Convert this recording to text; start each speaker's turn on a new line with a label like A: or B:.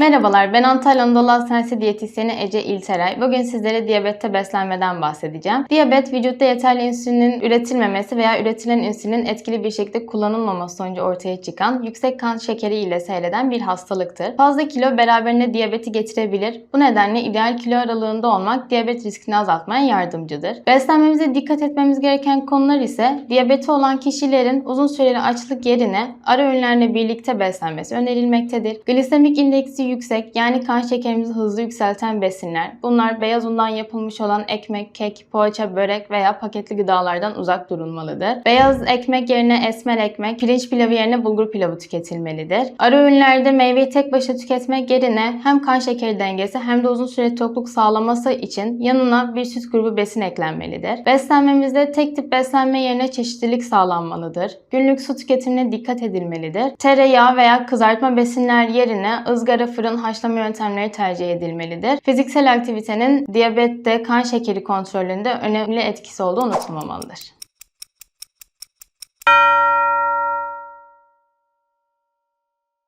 A: Merhabalar, ben Antalya Anadolu Hastanesi diyetisyeni Ece İlteray. Bugün sizlere diyabette beslenmeden bahsedeceğim. Diyabet, vücutta yeterli insülinin üretilmemesi veya üretilen insülinin etkili bir şekilde kullanılmaması sonucu ortaya çıkan yüksek kan şekeri ile seyreden bir hastalıktır. Fazla kilo beraberinde diyabeti getirebilir. Bu nedenle ideal kilo aralığında olmak diyabet riskini azaltmaya yardımcıdır. Beslenmemize dikkat etmemiz gereken konular ise diyabeti olan kişilerin uzun süreli açlık yerine ara öğünlerle birlikte beslenmesi önerilmektedir. Glisemik indeksi yüksek yani kan şekerimizi hızlı yükselten besinler. Bunlar beyaz undan yapılmış olan ekmek, kek, poğaça, börek veya paketli gıdalardan uzak durulmalıdır. Beyaz ekmek yerine esmer ekmek, pirinç pilavı yerine bulgur pilavı tüketilmelidir. Ara öğünlerde meyveyi tek başına tüketmek yerine hem kan şekeri dengesi hem de uzun süre tokluk sağlaması için yanına bir süt grubu besin eklenmelidir. Beslenmemizde tek tip beslenme yerine çeşitlilik sağlanmalıdır. Günlük su tüketimine dikkat edilmelidir. Tereyağı veya kızartma besinler yerine ızgara, fırın, haşlama yöntemleri tercih edilmelidir. Fiziksel aktivitenin diyabette kan şekeri kontrolünde önemli etkisi olduğu unutulmamalıdır.